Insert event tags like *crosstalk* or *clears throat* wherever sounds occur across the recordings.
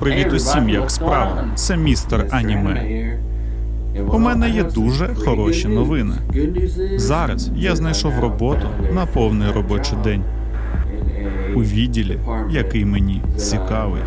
Привіт усім, як справа. Це містер аніме. У мене є дуже хороші новини. Зараз я знайшов роботу на повний робочий день у відділі, який мені цікавий.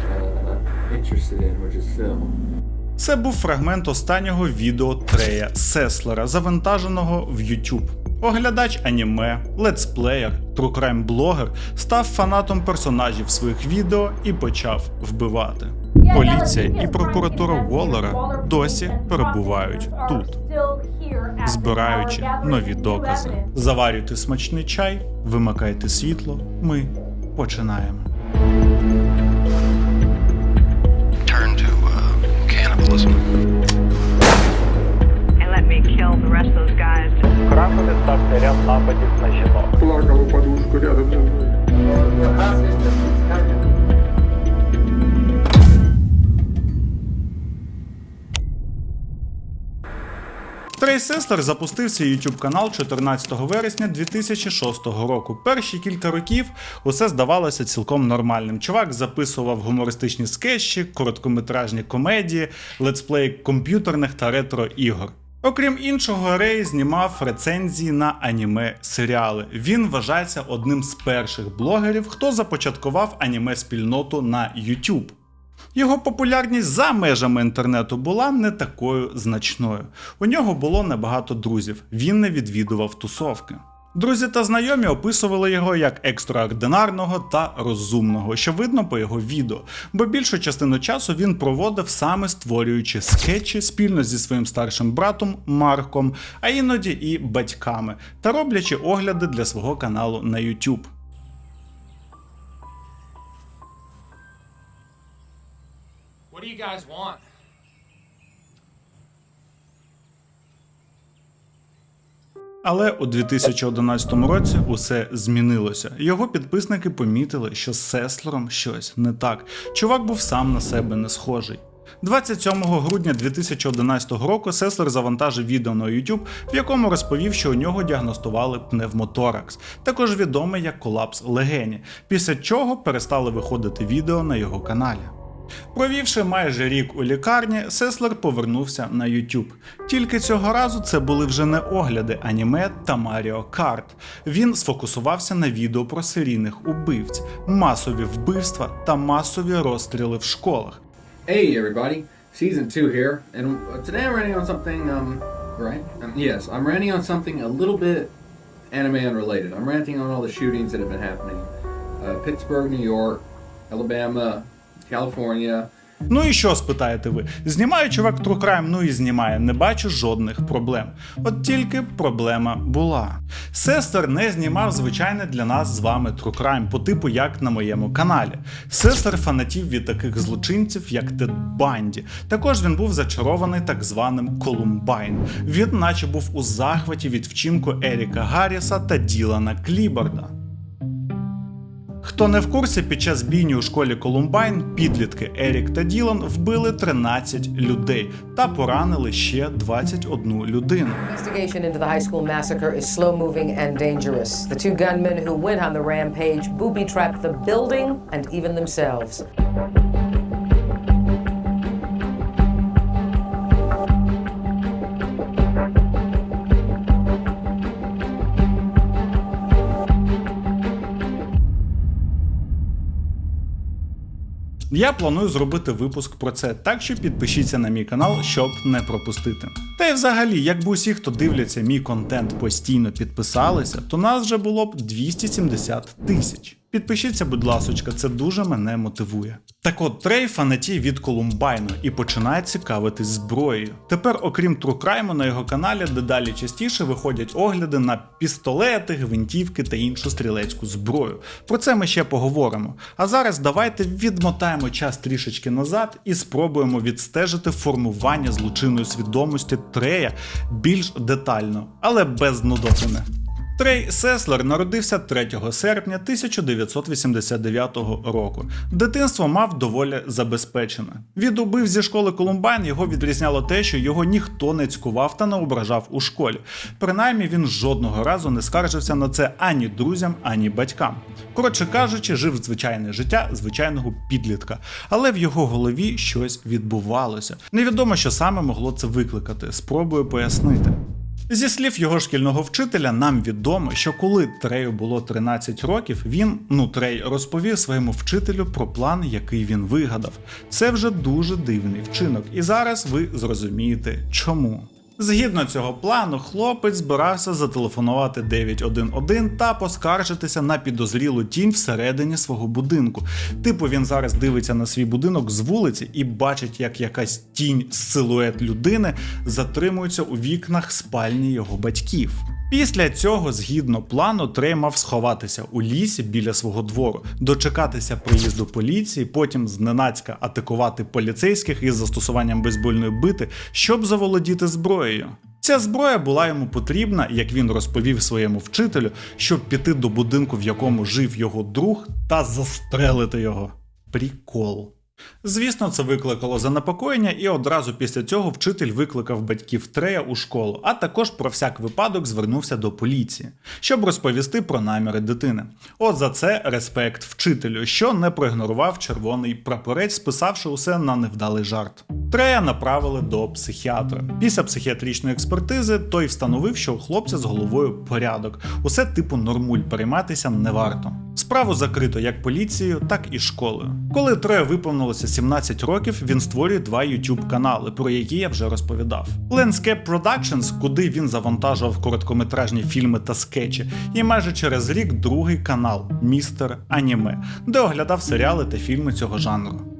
Це був фрагмент останнього відео Трея Сеслера, завантаженого в YouTube. Оглядач аніме, летсплеєр, трукрайм блогер став фанатом персонажів своїх відео і почав вбивати. Поліція і прокуратура Воллера досі перебувають тут, збираючи нові докази. Заварюйте смачний чай, вимикайте світло. Ми починаємо. turn to uh, cannibalism. and let me kill the rest of those guys. Красові ставте ряд нападів на жінок. плакал в подушку рядом со мной. Трей Сеслер запустив свій YouTube канал 14 вересня 2006 року. Перші кілька років усе здавалося цілком нормальним. Чувак записував гумористичні скетчі, короткометражні комедії, летсплеї комп'ютерних та ретро ігор. Окрім іншого, Рей знімав рецензії на аніме серіали. Він вважається одним з перших блогерів, хто започаткував аніме спільноту на YouTube. Його популярність за межами інтернету була не такою значною. У нього було небагато друзів, він не відвідував тусовки. Друзі та знайомі описували його як екстраординарного та розумного, що видно по його відео, бо більшу частину часу він проводив саме створюючи скетчі спільно зі своїм старшим братом Марком, а іноді і батьками, та роблячи огляди для свого каналу на YouTube. What do you guys want? Але у 2011 році усе змінилося. Його підписники помітили, що з Сеслером щось не так. Чувак був сам на себе не схожий. 27 грудня 2011 року Сеслер завантажив відео на YouTube, в якому розповів, що у нього діагностували пневмоторакс, також відомий як колапс легені, після чого перестали виходити відео на його каналі. Провівши майже рік у лікарні, Сеслер повернувся на YouTube. Тільки цього разу це були вже не огляди аніме та Маріо Карт. Він сфокусувався на відео про серійних убивць, масові вбивства та масові розстріли в школах. Hey everybody, season two here, and uh, today I'm ranting on something. Um, right? Um, yes, I'm ranting on something a little bit anime unrelated. I'm ranting on all the shootings that have been happening. Uh, Pittsburgh, New York, Alabama, California. Ну і що спитаєте ви? Знімає чувак True Crime, ну і знімає, не бачу жодних проблем. От тільки проблема була. Сестер не знімав звичайне для нас з вами True Crime, по типу як на моєму каналі. Сестер фанатів від таких злочинців, як Тед Банді. Також він був зачарований так званим Колумбайн. Він наче був у захваті від вчинку Еріка Гарріса та Ділана Кліборда. Хто не в курсі, під час бійні у школі Колумбайн підлітки Ерік та Ділан вбили 13 людей та поранили ще 21 людину. Investigation into the high school massacre is slow moving and dangerous. The two gunmen who went on the rampage booby trapped the building and even themselves. Я планую зробити випуск про це, так що підпишіться на мій канал, щоб не пропустити. Та й взагалі, якби усі, хто дивляться мій контент, постійно підписалися, то нас вже було б 270 тисяч. Підпишіться, будь ласочка, це дуже мене мотивує. Так от Трей фанатій від Колумбайну і починає цікавитись зброєю. Тепер, окрім Трукрайму, на його каналі дедалі частіше виходять огляди на пістолети, гвинтівки та іншу стрілецьку зброю. Про це ми ще поговоримо. А зараз давайте відмотаємо час трішечки назад і спробуємо відстежити формування злочинної свідомості Трея більш детально, але без нудотини. Трей Сеслер народився 3 серпня 1989 року. Дитинство мав доволі забезпечене. Від убив зі школи Колумбайн його відрізняло те, що його ніхто не цькував та не ображав у школі. Принаймні він жодного разу не скаржився на це ані друзям, ані батькам. Коротше кажучи, жив звичайне життя звичайного підлітка, але в його голові щось відбувалося. Невідомо, що саме могло це викликати. Спробую пояснити. Зі слів його шкільного вчителя, нам відомо, що коли Трею було 13 років, він, ну Трей, розповів своєму вчителю про план, який він вигадав. Це вже дуже дивний вчинок, і зараз ви зрозумієте чому. Згідно цього плану, хлопець збирався зателефонувати 911 та поскаржитися на підозрілу тінь всередині свого будинку. Типу він зараз дивиться на свій будинок з вулиці і бачить, як якась тінь з силует людини затримується у вікнах спальні його батьків. Після цього, згідно плану, Трей мав сховатися у лісі біля свого двору, дочекатися приїзду поліції, потім зненацька атакувати поліцейських із застосуванням бейсбольної бити, щоб заволодіти зброєю. Ця зброя була йому потрібна, як він розповів своєму вчителю, щоб піти до будинку, в якому жив його друг, та застрелити його. Прикол. Звісно, це викликало занепокоєння, і одразу після цього вчитель викликав батьків Трея у школу, а також про всяк випадок звернувся до поліції, щоб розповісти про наміри дитини. От за це респект вчителю, що не проігнорував червоний прапорець, списавши усе на невдалий жарт. Трея направили до психіатра. Після психіатричної експертизи той встановив, що у хлопця з головою порядок. Усе типу нормуль перейматися не варто. Справу закрито як поліцією, так і школою. Коли Трею виповнилося 17 років, він створює два YouTube канали, про які я вже розповідав. Landscape Productions, куди він завантажував короткометражні фільми та скетчі, і майже через рік другий канал Містер Аніме, де оглядав серіали та фільми цього жанру.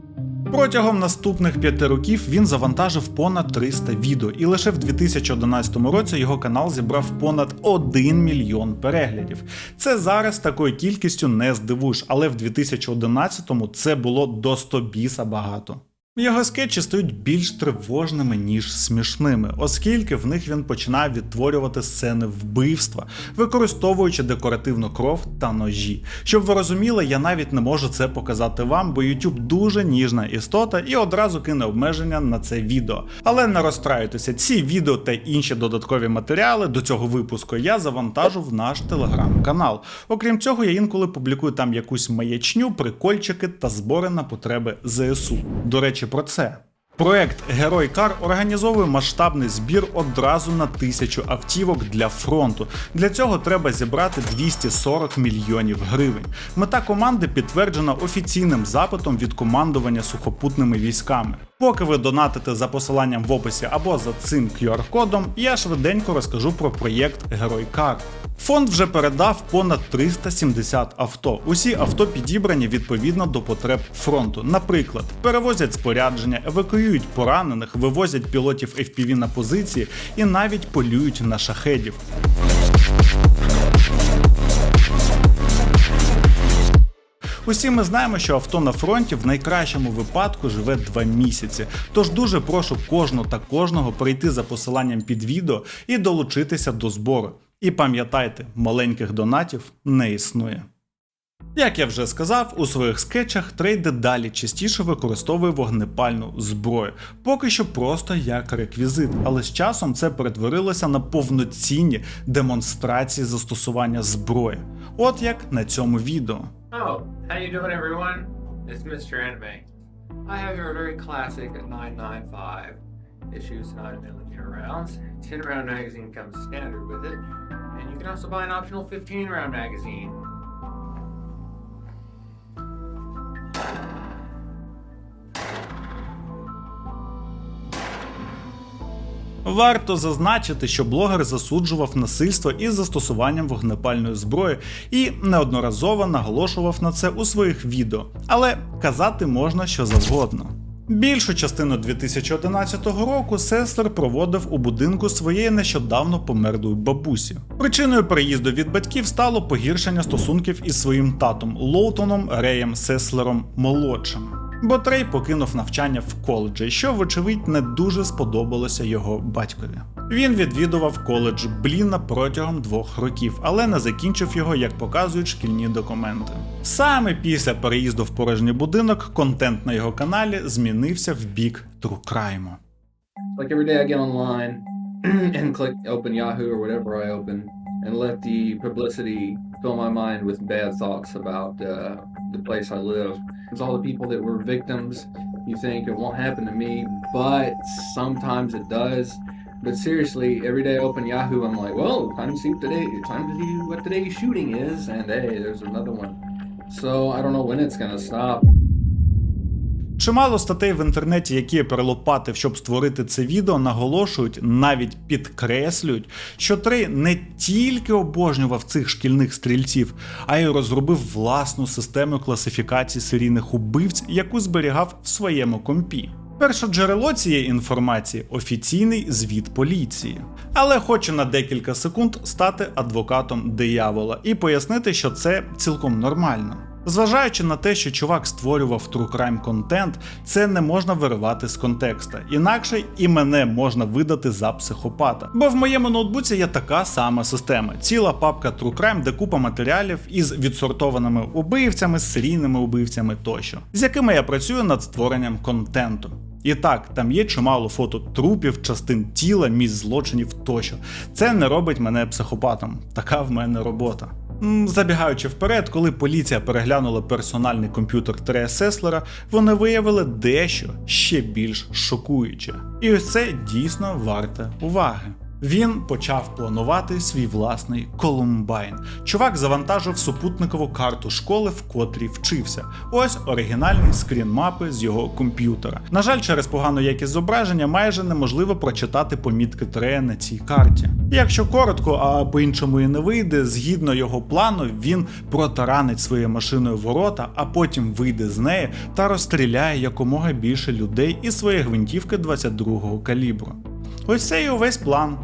Протягом наступних п'яти років він завантажив понад 300 відео, і лише в 2011 році його канал зібрав понад 1 мільйон переглядів. Це зараз такою кількістю не здивуєш, але в 2011-му це було до 100 біса багато. Його скетчі стають більш тривожними, ніж смішними, оскільки в них він починає відтворювати сцени вбивства, використовуючи декоративну кров та ножі. Щоб ви розуміли, я навіть не можу це показати вам, бо YouTube дуже ніжна істота і одразу кине обмеження на це відео. Але не розстраюйтеся, ці відео та інші додаткові матеріали до цього випуску я завантажу в наш телеграм-канал. Окрім цього, я інколи публікую там якусь маячню, прикольчики та збори на потреби ЗСУ. До речі, про це. Проект Герой Кар організовує масштабний збір одразу на тисячу автівок для фронту. Для цього треба зібрати 240 мільйонів гривень. Мета команди підтверджена офіційним запитом від командування сухопутними військами. Поки ви донатите за посиланням в описі або за цим QR-кодом, я швиденько розкажу про проєкт Герой Кар. Фонд вже передав понад 370 авто. Усі авто підібрані відповідно до потреб фронту. Наприклад, перевозять спорядження, евакуюють поранених, вивозять пілотів FPV на позиції і навіть полюють на шахедів. Усі ми знаємо, що авто на фронті в найкращому випадку живе 2 місяці. Тож дуже прошу кожну та кожного прийти за посиланням під відео і долучитися до збору. І пам'ятайте, маленьких донатів не існує. Як я вже сказав, у своїх скетчах Трей дедалі частіше використовує вогнепальну зброю, поки що просто як реквізит, але з часом це перетворилося на повноцінні демонстрації застосування зброї. От як на цьому відео. Oh, how you doing, everyone? It's Mr. Anime. I have your very classic 995 issues 9 millimeter rounds. 10 round magazine comes standard with it, and you can also buy an optional 15 round magazine. Варто зазначити, що блогер засуджував насильство із застосуванням вогнепальної зброї і неодноразово наголошував на це у своїх відео, але казати можна що завгодно. Більшу частину 2011 року Сестер проводив у будинку своєї нещодавно померлої бабусі. Причиною переїзду від батьків стало погіршення стосунків із своїм татом Лоутоном Реєм Сеслером молодшим. Бо Трей покинув навчання в коледжі, що, вочевидь, не дуже сподобалося його батькові. Він відвідував коледж Бліна протягом двох років, але не закінчив його, як показують шкільні документи. Саме після переїзду в порожній будинок контент на його каналі змінився в бік трукрайму. Like every day I get online *clears throat* and click and let the publicity fill my mind with bad thoughts about uh, the place I live. It's all the people that were victims. You think it won't happen to me, but sometimes it does. But seriously, every day I open Yahoo, I'm like, well, time to see today, time to see what today's shooting is, and hey, there's another one. So I don't know when it's gonna stop. Чимало статей в інтернеті, які я перелопатив, щоб створити це відео, наголошують, навіть підкреслюють, що Трей не тільки обожнював цих шкільних стрільців, а й розробив власну систему класифікації серійних убивць, яку зберігав в своєму компі. Перше джерело цієї інформації офіційний звіт поліції. Але хочу на декілька секунд стати адвокатом диявола і пояснити, що це цілком нормально. Зважаючи на те, що чувак створював true crime контент, це не можна виривати з контекста, інакше і мене можна видати за психопата. Бо в моєму ноутбуці є така сама система: ціла папка True Crime, де купа матеріалів із відсортованими убивцями, серійними убивцями тощо, з якими я працюю над створенням контенту. І так, там є чимало фото трупів, частин тіла, місць злочинів тощо. Це не робить мене психопатом. Така в мене робота. Забігаючи вперед, коли поліція переглянула персональний комп'ютер Трея Сеслера, вони виявили дещо ще більш шокуюче. І ось це дійсно варте уваги. Він почав планувати свій власний Колумбайн. Чувак завантажив супутникову карту школи, в котрій вчився. Ось оригінальний скрін мапи з його комп'ютера. На жаль, через погану якість зображення майже неможливо прочитати помітки Трея на цій карті. Якщо коротко, а по-іншому і не вийде, згідно його плану, він протаранить своєю машиною ворота, а потім вийде з неї та розстріляє якомога більше людей із своєї гвинтівки 22-го калібру. Ось це і увесь план.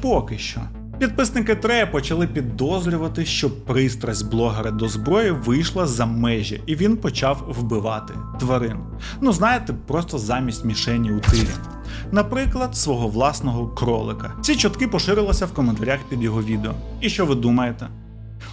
Поки що. Підписники Трея почали підозрювати, що пристрасть блогера до зброї вийшла за межі, і він почав вбивати тварин. Ну знаєте, просто замість мішені у тирі. Наприклад, свого власного кролика. Ці чутки поширилися в коментарях під його відео. І що ви думаєте?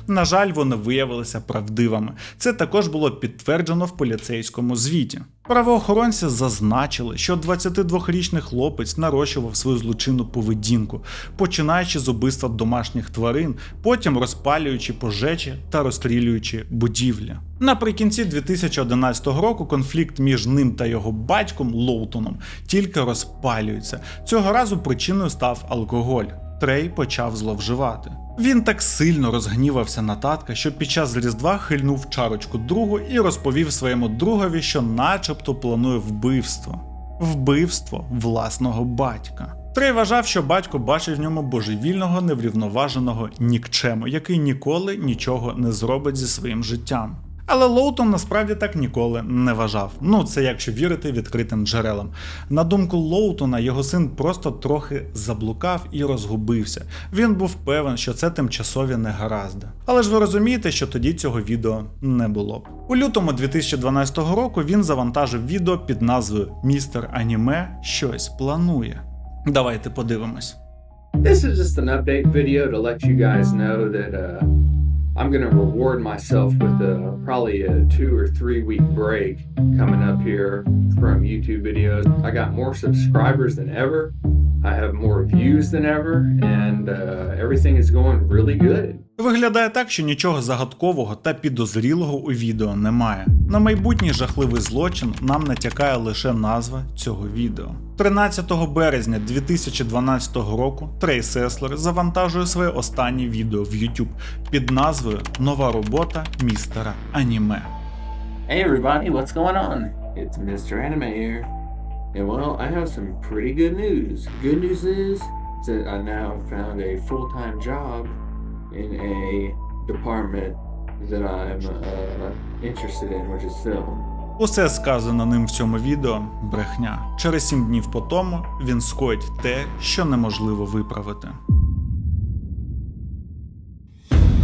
На жаль, вони виявилися правдивими. Це також було підтверджено в поліцейському звіті. Правоохоронці зазначили, що 22-річний хлопець нарощував свою злочинну поведінку, починаючи з убивства домашніх тварин, потім розпалюючи пожежі та розстрілюючи будівлі. Наприкінці 2011 року конфлікт між ним та його батьком Лоутоном тільки розпалюється. Цього разу причиною став алкоголь. Трей почав зловживати. Він так сильно розгнівався на татка, що під час Різдва хильнув чарочку другу і розповів своєму другові, що начебто планує вбивство. Вбивство власного батька. Трей вважав, що батько бачить в ньому божевільного, неврівноваженого нікчему, який ніколи нічого не зробить зі своїм життям. Але Лоутон насправді так ніколи не вважав. Ну, це якщо вірити відкритим джерелам. На думку Лоутона, його син просто трохи заблукав і розгубився. Він був певен, що це тимчасові негаразди. Але ж ви розумієте, що тоді цього відео не було. У лютому 2012 року він завантажив відео під назвою Містер Аніме щось планує. Давайте подивимось. This is just an update video to let you guys know that uh, I'm going to reward myself with a, probably a two or three week break coming up here from YouTube videos. I got more subscribers than ever. I have more views than ever, and uh, everything is going really good. Виглядає так, що нічого загадкового та підозрілого у відео немає. На майбутній жахливий злочин нам натякає лише назва цього відео. 13 березня 2012 року Трей Сеслер завантажує своє останнє відео в YouTube під назвою Нова робота містера Аніме. Hey everybody, what's going on? It's Mr. Anime here. And well, I have some pretty good news. Good news is that I now found a full-time job in a department that I'm uh, interested in, which is film. Усе сказано ним в цьому відео брехня. Через 7 днів по тому він скоїть те, що неможливо виправити.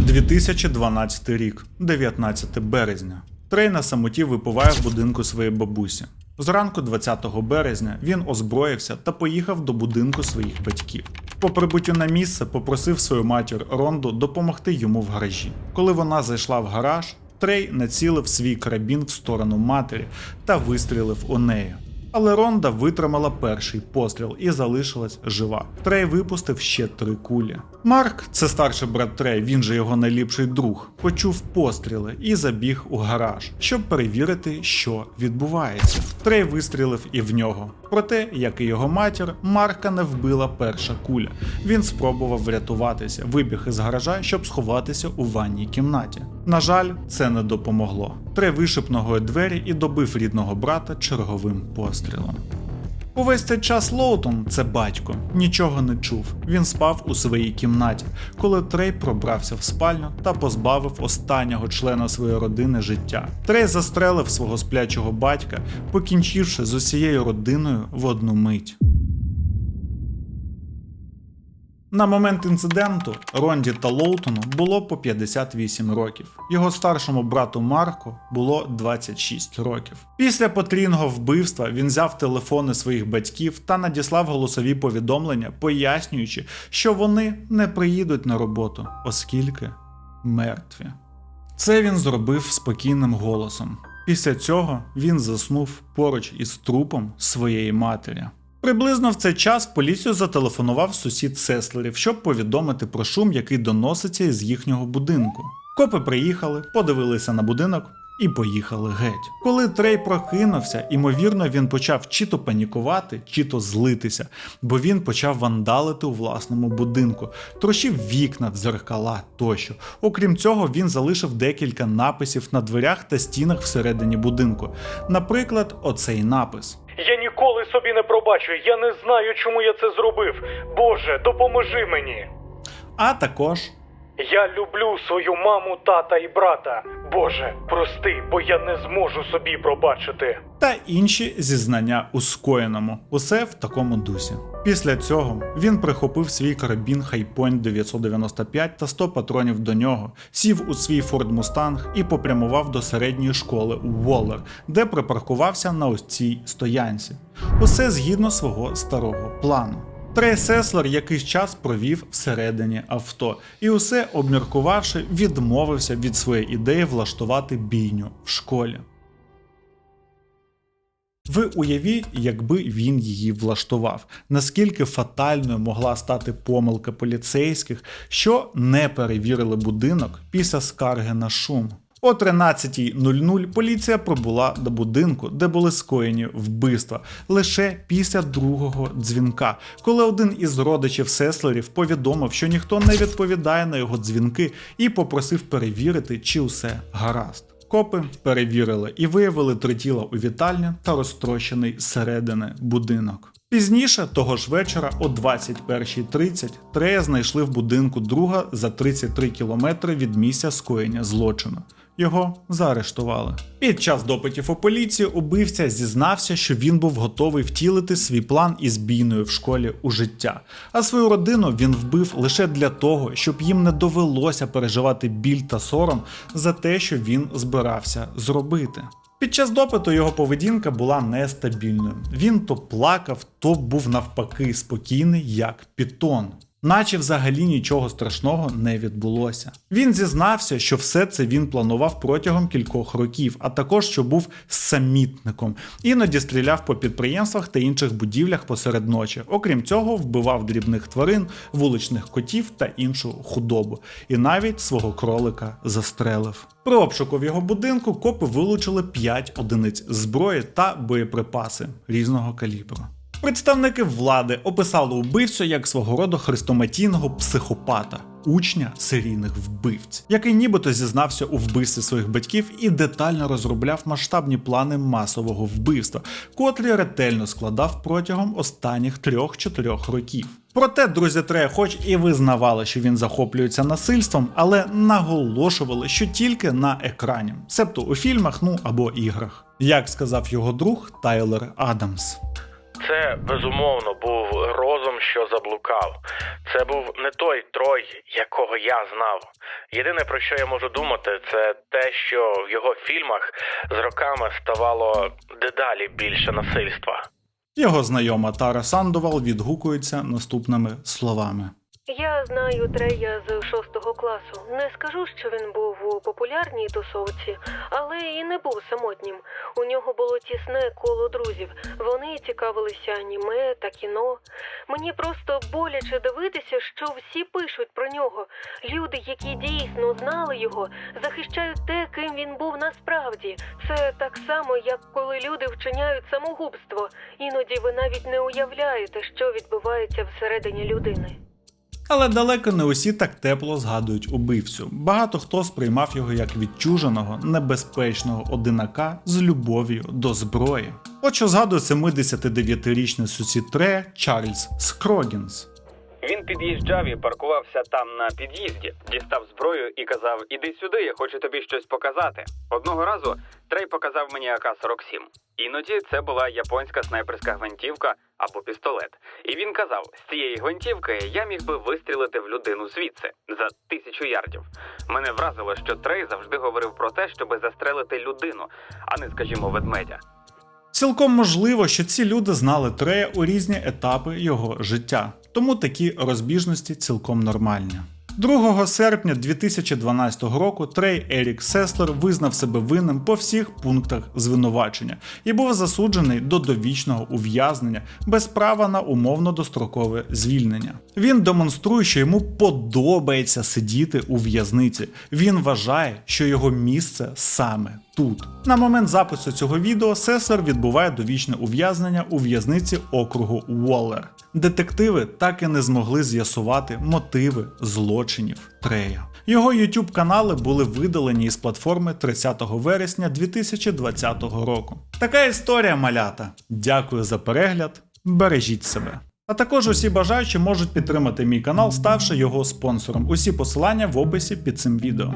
2012 рік, 19 березня. Трей на самоті випиває в будинку своєї бабусі. Зранку 20 березня він озброївся та поїхав до будинку своїх батьків. По прибуттю на місце попросив свою матір Ронду допомогти йому в гаражі. Коли вона зайшла в гараж, Трей націлив свій карабін в сторону матері та вистрілив у неї. Але Ронда витримала перший постріл і залишилась жива. Трей випустив ще три кулі. Марк, це старший брат Трей, він же його найліпший друг, почув постріли і забіг у гараж, щоб перевірити, що відбувається. Трей вистрілив і в нього. Проте, як і його матір, Марка не вбила перша куля. Він спробував врятуватися, вибіг із гаража, щоб сховатися у ванній кімнаті. На жаль, це не допомогло. Трей вишиб ногою двері і добив рідного брата черговим пострілом. Увесь цей час Лоутон, це батько, нічого не чув. Він спав у своїй кімнаті, коли Трей пробрався в спальню та позбавив останнього члена своєї родини життя. Трей застрелив свого сплячого батька, покінчивши з усією родиною в одну мить. На момент інциденту Ронді та Лоутону було по 58 років. Його старшому брату Марко було 26 років. Після потрійного вбивства він взяв телефони своїх батьків та надіслав голосові повідомлення, пояснюючи, що вони не приїдуть на роботу, оскільки мертві. Це він зробив спокійним голосом. Після цього він заснув поруч із трупом своєї матері. Приблизно в цей час в поліцію зателефонував сусід Сеслерів, щоб повідомити про шум, який доноситься із їхнього будинку. Копи приїхали, подивилися на будинок і поїхали геть. Коли Трей прокинувся, імовірно, він почав чи то панікувати, чи то злитися, бо він почав вандалити у власному будинку, трощив вікна, дзеркала тощо. Окрім цього, він залишив декілька написів на дверях та стінах всередині будинку. Наприклад, оцей напис. Я ніколи собі не пробачу. Я не знаю, чому я це зробив. Боже, допоможи мені. А також Я люблю свою маму, тата і брата. Боже, прости, бо я не зможу собі пробачити. та інші зізнання у скоєному. Усе в такому дусі. Після цього він прихопив свій карабін Highpoint 995 та 100 патронів до нього, сів у свій Ford Mustang і попрямував до середньої школи Уоллер, де припаркувався на ось цій стоянці. Усе згідно свого старого плану. Трей Сеслер якийсь час провів всередині авто, і усе обміркувавши, відмовився від своєї ідеї влаштувати бійню в школі. Ви уявіть, якби він її влаштував, наскільки фатальною могла стати помилка поліцейських, що не перевірили будинок після скарги на шум. О 13.00 поліція прибула до будинку, де були скоєні вбивства, лише після другого дзвінка, коли один із родичів Сеслерів повідомив, що ніхто не відповідає на його дзвінки, і попросив перевірити, чи усе гаразд. Копи перевірили і виявили три тіла у вітальні та розтрощений зсередини будинок. Пізніше того ж вечора, о 21.30, Трея знайшли в будинку друга за 33 кілометри від місця скоєння злочину. Його заарештували. Під час допитів у поліції убивця зізнався, що він був готовий втілити свій план із бійною в школі у життя, а свою родину він вбив лише для того, щоб їм не довелося переживати біль та сором за те, що він збирався зробити. Під час допиту його поведінка була нестабільною. Він то плакав, то був навпаки спокійний, як пітон. Наче взагалі нічого страшного не відбулося. Він зізнався, що все це він планував протягом кількох років, а також що був самітником, іноді стріляв по підприємствах та інших будівлях посеред ночі. Окрім цього, вбивав дрібних тварин, вуличних котів та іншу худобу, і навіть свого кролика застрелив. При обшуку в його будинку копи вилучили 5 одиниць зброї та боєприпаси різного калібру. Представники влади описали убивцю як свого роду хрестоматійного психопата, учня серійних вбивць, який нібито зізнався у вбивстві своїх батьків і детально розробляв масштабні плани масового вбивства, котрі ретельно складав протягом останніх 3-4 років. Проте друзі Трея, хоч і визнавали, що він захоплюється насильством, але наголошували, що тільки на екрані, себто у фільмах, ну або іграх. Як сказав його друг Тайлер Адамс. Це безумовно був розум, що заблукав. Це був не той Трой, якого я знав. Єдине про що я можу думати, це те, що в його фільмах з роками ставало дедалі більше насильства. Його знайома Тара Сандовал відгукується наступними словами. Я знаю Трея з шостого класу. Не скажу, що він був у популярній тусовці, але і не був самотнім. У нього було тісне коло друзів. Вони цікавилися аніме та кіно. Мені просто боляче дивитися, що всі пишуть про нього. Люди, які дійсно знали його, захищають те, ким він був насправді. Це так само, як коли люди вчиняють самогубство. Іноді ви навіть не уявляєте, що відбувається всередині людини. Але далеко не усі так тепло згадують убивцю. Багато хто сприймав його як відчуженого, небезпечного одинака з любов'ю до зброї. От що згадує 79-річний сусід Тре Чарльз Скрогінс. Він під'їжджав і паркувався там на під'їзді, дістав зброю і казав: Іди сюди, я хочу тобі щось показати. Одного разу Трей показав мені АК-47. Іноді це була японська снайперська гвинтівка або пістолет. І він казав: з цієї гвинтівки я міг би вистрілити в людину звідси за тисячу ярдів. Мене вразило, що Трей завжди говорив про те, щоби застрелити людину, а не, скажімо, ведмедя. Цілком можливо, що ці люди знали Трея у різні етапи його життя, тому такі розбіжності цілком нормальні. 2 серпня 2012 року Трей Ерік Сеслер визнав себе винним по всіх пунктах звинувачення і був засуджений до довічного ув'язнення без права на умовно дострокове звільнення. Він демонструє, що йому подобається сидіти у в'язниці. Він вважає, що його місце саме тут. На момент запису цього відео Сеслер відбуває довічне ув'язнення у в'язниці округу Уоллер. Детективи так і не змогли з'ясувати мотиви злочинів Трея. Його YouTube канали були видалені із платформи 30 вересня 2020 року. Така історія малята. Дякую за перегляд. Бережіть себе. А також усі бажаючі можуть підтримати мій канал, ставши його спонсором. Усі посилання в описі під цим відео.